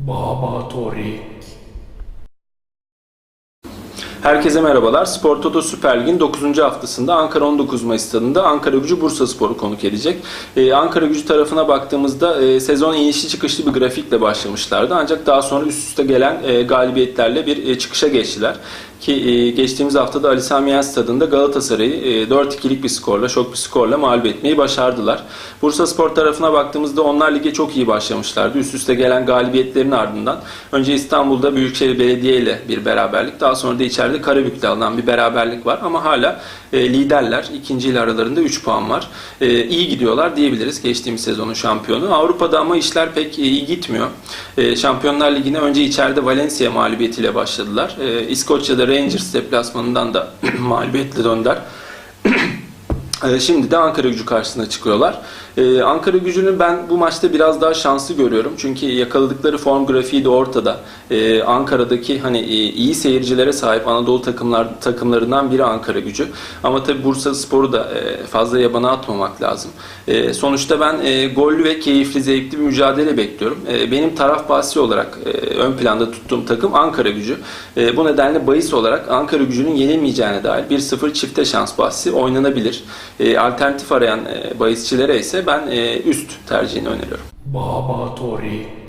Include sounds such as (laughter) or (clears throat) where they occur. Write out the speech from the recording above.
Baba Torik. Herkese merhabalar. Spor Toto Süper Lig'in 9. haftasında Ankara 19 Mayıs stadında Ankara Gücü Bursa Spor'u konuk edecek. Ee, Ankara Gücü tarafına baktığımızda e, sezon inişli çıkışlı bir grafikle başlamışlardı. Ancak daha sonra üst üste gelen e, galibiyetlerle bir e, çıkışa geçtiler. Ki e, geçtiğimiz haftada Ali Sami Yen stadında Galatasaray'ı e, 4-2'lik bir skorla, şok bir skorla mağlup etmeyi başardılar. Bursa Spor tarafına baktığımızda onlar lige çok iyi başlamışlardı. Üst üste gelen galibiyetlerin ardından önce İstanbul'da Büyükşehir Belediye ile bir beraberlik, daha sonra da içeride Karabük'te alınan bir beraberlik var ama hala e, liderler. ikinci ile aralarında 3 puan var. E, iyi gidiyorlar diyebiliriz geçtiğimiz sezonun şampiyonu. Avrupa'da ama işler pek iyi gitmiyor. E, Şampiyonlar Ligi'ne önce içeride Valencia mağlubiyetiyle başladılar. E, İskoçya'da Rangers deplasmanından da (clears throat) mağlubiyetle döndüler. (clears throat) Ee, Şimdi de Ankara gücü karşısına çıkıyorlar. Ee, Ankara gücünü ben bu maçta biraz daha şanslı görüyorum. Çünkü yakaladıkları form grafiği de ortada. Ee, Ankara'daki hani e, iyi seyircilere sahip Anadolu takımlar takımlarından biri Ankara gücü. Ama tabi Bursa Spor'u da e, fazla yabana atmamak lazım. Sonuçta ben e, gollü ve keyifli, zevkli bir mücadele bekliyorum. Benim taraf bahsi olarak ön planda tuttuğum takım Ankara gücü. Bu nedenle bahis olarak Ankara gücünün yenilmeyeceğine dair 1-0 çifte şans bahsi oynanabilir. E, alternatif arayan e, bahisçilere ise ben e, üst tercihini öneriyorum. Baba Torik.